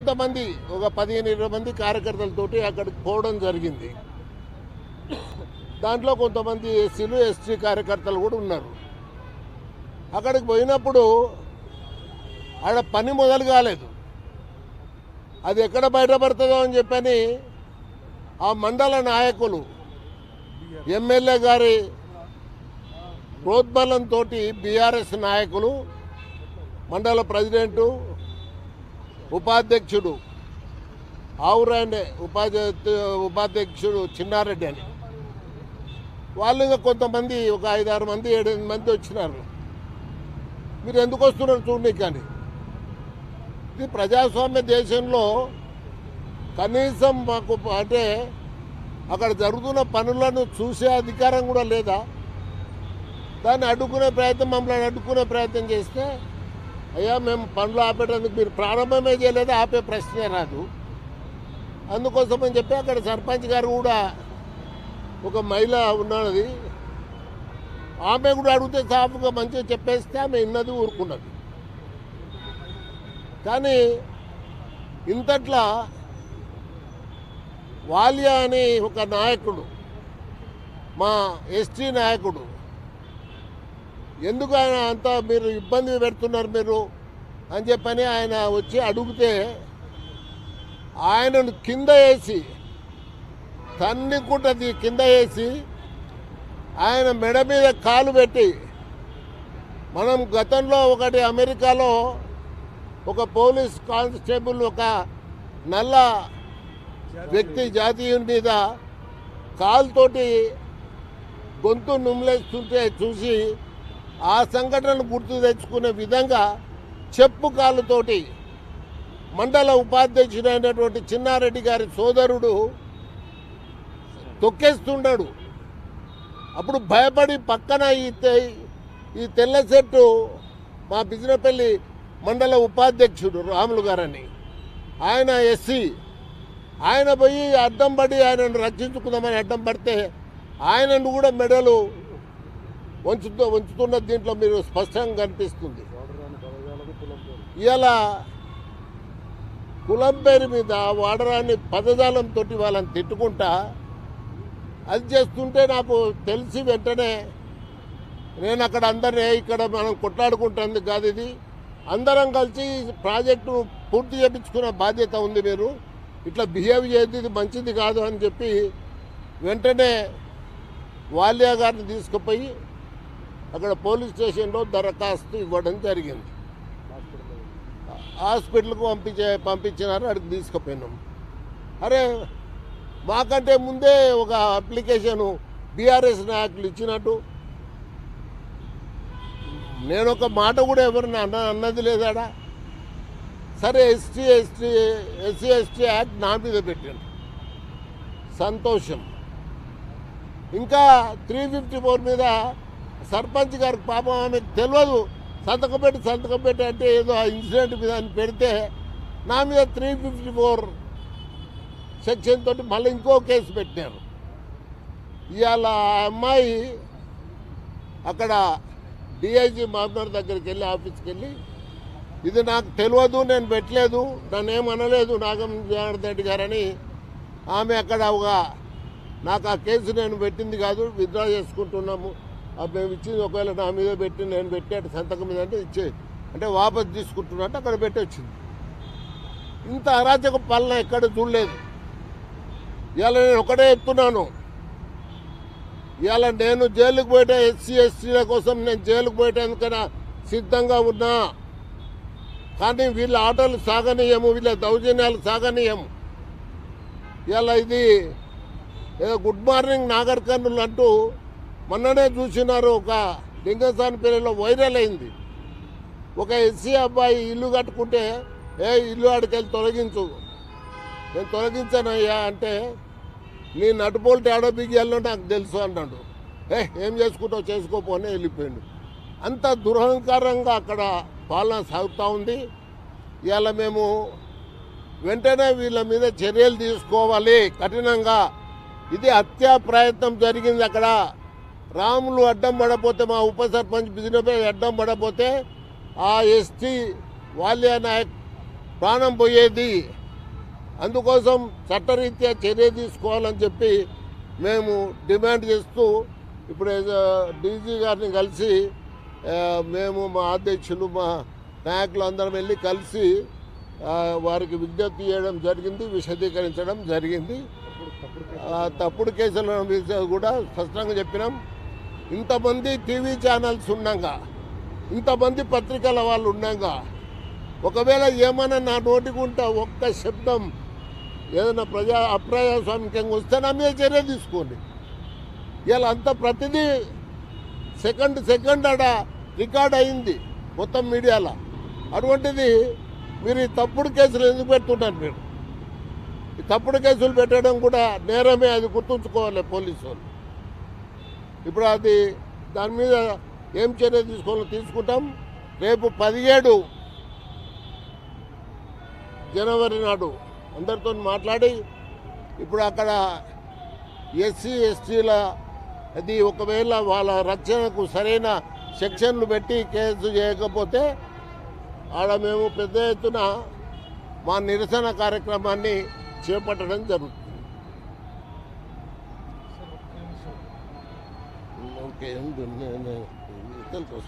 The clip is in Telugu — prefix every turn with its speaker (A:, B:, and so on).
A: కొంతమంది ఒక పదిహేను ఇరవై మంది కార్యకర్తలతోటి అక్కడికి పోవడం జరిగింది. దాంట్లో కొంతమంది ఎస్సీలు ఎస్టీ కార్యకర్తలు కూడా ఉన్నారు. అక్కడికి పోయినప్పుడు ఆడ పని మొదలు కాలేదు. అది ఎక్కడ బయటపడుతుందో అని చెప్పని ఆ మండల నాయకులు ఎమ్మెల్యే గారి ప్రోద్బలంతో బీఆర్ఎస్ నాయకులు మండల ప్రెసిడెంటు ఉపాధ్యక్షుడు. ఆవురాండే ఉపాధ్యక్ష ఉపాధ్యక్షుడు చిన్నారెడ్డి అని. వాళ్ళు ఇంకా కొంతమంది ఒక ఐదారు మంది ఏడెనిమిది మంది వచ్చినారు. మీరు ఎందుకు వస్తున్నారు చూడండి కానీ. ఇది ప్రజాస్వామ్య దేశంలో కనీసం మాకు అంటే అక్కడ జరుగుతున్న పనులను చూసే అధికారం కూడా లేదా? దాన్ని అడ్డుకునే ప్రయత్నం మమ్మల్ని అడ్డుకునే ప్రయత్నం చేస్తే అయ్యా మేము పనులు ఆపేటందుకు మీరు ప్రారంభమే చేయలేదు ఆపే ప్రశ్నే రాదు. అందుకోసం అని చెప్పి అక్కడ సర్పంచ్ గారు కూడా ఒక మహిళ ఉన్నది ఆమె కూడా అడిగితే సాఫ్గా మంచిగా చెప్పేస్తే ఆమె ఇన్నది ఊరుకున్నది. కానీ ఇంతట్లా వాలియా అని ఒక నాయకుడు మా ఎస్టీ నాయకుడు ఎందుకు ఆయన అంత మీరు ఇబ్బంది పెడుతున్నారు మీరు అని చెప్పని ఆయన వచ్చి అడిగితే ఆయనను కింద వేసి తన్నికుంటది కింద వేసి ఆయన మెడ మీద కాలు పెట్టి మనం గతంలో ఒకటి అమెరికాలో ఒక పోలీస్ కానిస్టేబుల్ ఒక నల్ల వ్యక్తి జాతీయుని మీద కాలుతోటి గొంతు నుమ్లేస్తుంటే చూసి ఆ సంఘటనను గుర్తు తెచ్చుకునే విధంగా చెప్పు కాలుతోటి మండల ఉపాధ్యక్షుడైనటువంటి చిన్నారెడ్డి గారి సోదరుడు తొక్కేస్తున్నాడు అప్పుడు భయపడి పక్కన ఈ ఈ తెల్ల చెట్టు మా బిజినపల్లి మండల ఉపాధ్యక్షుడు రాములు గారని. ఆయన ఎస్సీ. ఆయన పోయి అడ్డం పడి ఆయనను రక్షించుకుందామని అడ్డం పడితే ఆయనను కూడా మెడలు వంచుతూ వంచుతున్న దీంట్లో మీరు స్పష్టంగా కనిపిస్తుంది. ఇలా కులం పేరు. మీద వాడరాని పదజాలంతో వాళ్ళని తిట్టుకుంటా అది చేస్తుంటే నాకు తెలిసి వెంటనే నేను అక్కడ అందరినీ ఇక్కడ మనం కొట్లాడుకుంటుంది కాదు ఇది. అందరం కలిసి ప్రాజెక్టు పూర్తి చేయించుకునే బాధ్యత ఉంది మీరు. ఇట్లా బిహేవ్ చేయదు ఇది మంచిది కాదు అని చెప్పి వెంటనే వాలియా గారిని తీసుకుపోయి అక్కడ పోలీస్ స్టేషన్లో దరఖాస్తు ఇవ్వడం జరిగింది. హాస్పిటల్కు పంపించే పంపించినారు అక్కడికి తీసుకుపోయినాం. అరే మాకంటే ముందే ఒక అప్లికేషను బీఆర్ఎస్ నాయకులు ఇచ్చినట్టు. నేను ఒక మాట కూడా ఎవరిని అన్న అన్నది లేదాడా? సరే ST ST SC ST act నా మీద పెట్టాను సంతోషం. ఇంకా త్రీ ఫిఫ్టీ ఫోర్ మీద సర్పంచ్ గారికి పాపం ఆమెకు తెలియదు సంతకం పెట్టి సంతకం పెట్టి అంటే ఏదో ఆ ఇన్సిడెంట్ మీద అని పెడితే నా మీద త్రీ ఫిఫ్టీ ఫోర్ సెక్షన్ తోటి మళ్ళీ ఇంకో కేసు పెట్టినారు. ఇవాళ ఆ అమ్మాయి అక్కడ డిఐజీ మామూలు దగ్గరికి వెళ్ళి ఆఫీస్కి వెళ్ళి ఇది నాకు తెలియదు నేను పెట్టలేదు నన్ను ఏమనలేదు నాగం జనార్దన్ రెడ్డి గారని ఆమె అక్కడ ఒక నాకు ఆ కేసు నేను పెట్టింది కాదు విత్డ్రా చేసుకుంటున్నాము మేము ఇచ్చింది ఒకవేళ నా మీద పెట్టి నేను పెట్టాడు సంతకం మీద అంటే ఇచ్చే అంటే వాపస్ తీసుకుంటున్నట్టు అక్కడ పెట్టి వచ్చింది. ఇంత అరాచక పాలన ఎక్కడ చూడలేదు. ఇవాళ నేను ఒకటే చెప్తున్నాను. ఇవాళ నేను జైలుకు పోయేట ఎస్సీ ఎస్టీల కోసం నేను జైలుకు పోయేటందుకైనా సిద్ధంగా ఉన్నా. కానీ వీళ్ళ ఆటలు సాగనీయము వీళ్ళ దౌర్జన్యాలు సాగనీయము. ఇలా ఇది ఏదో గుడ్ మార్నింగ్ నాగర్ కర్నూలు అంటూ మొన్ననే చూసినారు ఒక లింగసాని పేరులో వైరల్ అయింది. ఒక ఎస్సీ అబ్బాయి ఇల్లు కట్టుకుంటే ఏ ఇల్లు ఆడికెళ్ళి తొలగించు. నేను తొలగించానయ్యా అంటే నీ నటుపోల్టి ఆడో బిగియాలో నాకు తెలుసు అన్నాడు. ఏ ఏం చేసుకుంటావు చేసుకోపోనే వెళ్ళిపోయాడు. అంత దురహంకారంగా అక్కడ పాలన సాగుతూ ఉంది. ఇవాళ మేము వెంటనే వీళ్ళ మీద చర్యలు తీసుకోవాలి కఠినంగా. ఇది హత్యా ప్రయత్నం జరిగింది అక్కడ. రాములు అడ్డం పడపోతే మా ఉప సర్పంచ్ బిజినెస్ అడ్డం పడపోతే ఆ ఎస్టీ వాల్యా నాయక్ ప్రాణం పోయేది. అందుకోసం చట్టరీత్యా చర్య తీసుకోవాలని చెప్పి మేము డిమాండ్ చేస్తూ ఇప్పుడు డీజీ గారిని కలిసి మేము మా అధ్యక్షులు మా నాయకులు అందరం వెళ్ళి కలిసి వారికి విజ్ఞప్తి చేయడం జరిగింది విశదీకరించడం జరిగింది. తప్పుడు కేసులు కూడా స్పష్టంగా చెప్పినాం. ఇంతమంది టీవీ ఛానల్స్ ఉండగా ఇంతమంది పత్రికల వాళ్ళు ఉండగా ఒకవేళ ఏమైనా నా నోటికుంటా ఒక్క శబ్దం ఏదైనా ప్రజా అప్రజాస్వామికంగా వస్తే నా మీద చర్య తీసుకోండి. ఇలా అంతా ప్రతిదీ సెకండ్ సెకండ్ ఆడ రికార్డ్ అయింది మొత్తం మీడియాలో. అటువంటిది మీరు ఈ తప్పుడు కేసులు ఎందుకు పెడుతున్నారు మీరు? ఈ తప్పుడు కేసులు పెట్టడం కూడా నేరమే అది గుర్తుంచుకోవాలి పోలీసు వాళ్ళు. ఇప్పుడు అది దాని మీద ఏం చర్య తీసుకోవాలో తీసుకుంటాం. రేపు పదిహేడు జనవరి నాడు అందరితో మాట్లాడి ఇప్పుడు అక్కడ ఎస్సీ ఎస్టీల అది ఒకవేళ వాళ్ళ రక్షణకు సరైన సెక్షన్లు పెట్టి కేసు చేయకపోతే ఆడ మేము పెద్ద ఎత్తున మా నిరసన కార్యక్రమాన్ని చేపట్టడం జరుగుతుంది. ఓకే ఉంది. నేను- నేను ఇతరులకు వస్తాను.